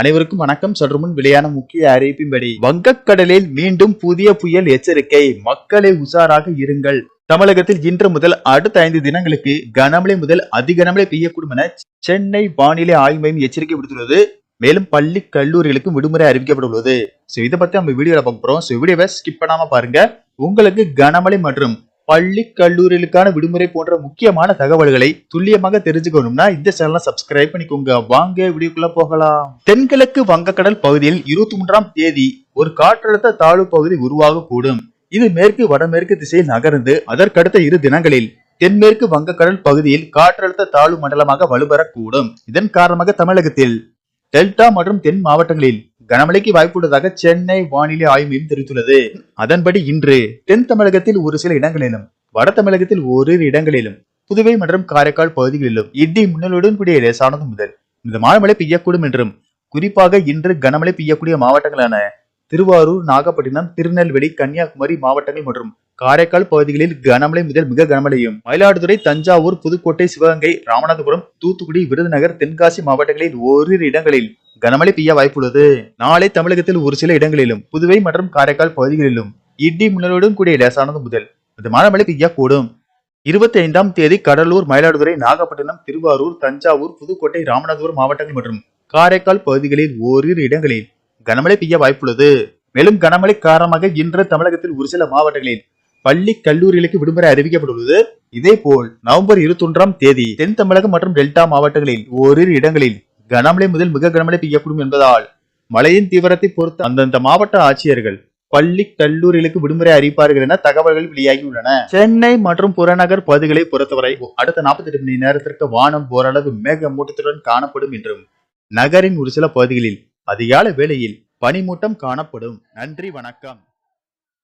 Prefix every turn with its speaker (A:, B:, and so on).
A: அனைவருக்கும் வணக்கம் சொல்ற முன் வெளியான முக்கிய அறிவிப்பின்படி வங்கக்கடலில் மீண்டும் புதிய புயல் எச்சரிக்கை மக்களை உஷாராக இருங்கள் தமிழகத்தில் இன்று முதல் அடுத்த ஐந்து தினங்களுக்கு கனமழை முதல் அதிகனமழை பெய்யக்கூடும் என சென்னை வானிலை ஆய்வு மையம் எச்சரிக்கை விடுத்துள்ளது மேலும் பள்ளி கல்லூரிகளுக்கும் விடுமுறை அறிவிக்கப்பட்டுள்ளது ஸோ இதை பத்தி நம்ம வீடியோல பார்க்க போறோம் வீடியோவை ஸ்கிப் பண்ணாம பாருங்க உங்களுக்கு கனமழை மற்றும் பள்ளி கல்லூரிகளுக்கான விடுமுறை போன்ற முக்கியமான தகவல்களை துல்லியமாக தெரிஞ்சுக்கணும்னா இந்த சேனலை சப்ஸ்கிரைப் பண்ணிக்கோங்க வாங்க வீடியோக்குள்ள போகலாம் தென்கிழக்கு வங்கக்கடல் பகுதியில் இருபத்தி மூன்றாம் தேதி ஒரு காற்றழுத்த தாழ்வு பகுதி உருவாக கூடும் இது மேற்கு வடமேற்கு திசையில் நகர்ந்து அதற்கடுத்த இரு தினங்களில் தென்மேற்கு வங்கக்கடல் பகுதியில் காற்றழுத்த தாழ்வு மண்டலமாக வலுப்பெறக்கூடும் இதன் காரணமாக தமிழகத்தில் டெல்டா மற்றும் தென் மாவட்டங்களில் கனமழைக்கு வாய்ப்புள்ளதாக சென்னை வானிலை ஆய்வு மையம் தெரிவித்துள்ளது அதன்படி இன்று தென் தமிழகத்தில் ஒரு சில இடங்களிலும் வட தமிழகத்தில் ஓரிரு இடங்களிலும் புதுவை மற்றும் காரைக்கால் பகுதிகளிலும் இடி மின்னலுடன் கூடிய லேசானது முதல் மிதமான மழை பெய்யக்கூடும் என்றும் குறிப்பாக இன்று கனமழை பெய்யக்கூடிய மாவட்டங்களான திருவாரூர் நாகப்பட்டினம் திருநெல்வேலி கன்னியாகுமரி மாவட்டங்கள் மற்றும் காரைக்கால் பகுதிகளில் கனமழை முதல் மிக கனமழையும் மயிலாடுதுறை தஞ்சாவூர் புதுக்கோட்டை சிவகங்கை ராமநாதபுரம் தூத்துக்குடி விருதுநகர் தென்காசி மாவட்டங்களில் ஓரிரு இடங்களில் கனமழை பெய்ய வாய்ப்புள்ளது நாளை தமிழகத்தில் ஒரு சில இடங்களிலும் புதுவை மற்றும் காரைக்கால் பகுதிகளிலும் இடி மின்னலுடன் கூடிய லேசானது முதல் மிதமான மழை பெய்யக்கூடும் இருபத்தி ஐந்தாம் தேதி கடலூர் மயிலாடுதுறை நாகப்பட்டினம் திருவாரூர் தஞ்சாவூர் புதுக்கோட்டை ராமநாதபுரம் மாவட்டங்கள் மற்றும் காரைக்கால் பகுதிகளில் ஓரிரு இடங்களில் கனமழை பெய்ய வாய்ப்புள்ளது மேலும் கனமழை காரணமாக இன்று தமிழகத்தில் ஒரு சில மாவட்டங்களில் பள்ளி கல்லூரிகளுக்கு விடுமுறை அறிவிக்கப்பட்டுள்ளது இதே போல் நவம்பர் இருபத்தி ஒன்றாம் தேதி தென் தமிழகம் மற்றும் டெல்டா மாவட்டங்களில் ஓரிரு இடங்களில் கனமழை முதல் மிக கனமழை பெய்யக்கூடும் என்பதால் மழையின் தீவிரத்தை பொறுத்து அந்தந்த மாவட்ட ஆட்சியர்கள் பள்ளி கல்லூரிகளுக்கு விடுமுறை அறிவிப்பார்கள் என தகவல்கள் வெளியாகியுள்ளன சென்னை மற்றும் புறநகர் பகுதிகளை பொறுத்தவரை அடுத்த நாற்பத்தி எட்டு மணி நேரத்திற்கு வானம் ஓரளவு மேக மூட்டத்துடன் காணப்படும் என்றும் நகரின் ஒரு சில பகுதிகளில் அதிகால வேளையில் பனிமூட்டம் காணப்படும் நன்றி வணக்கம்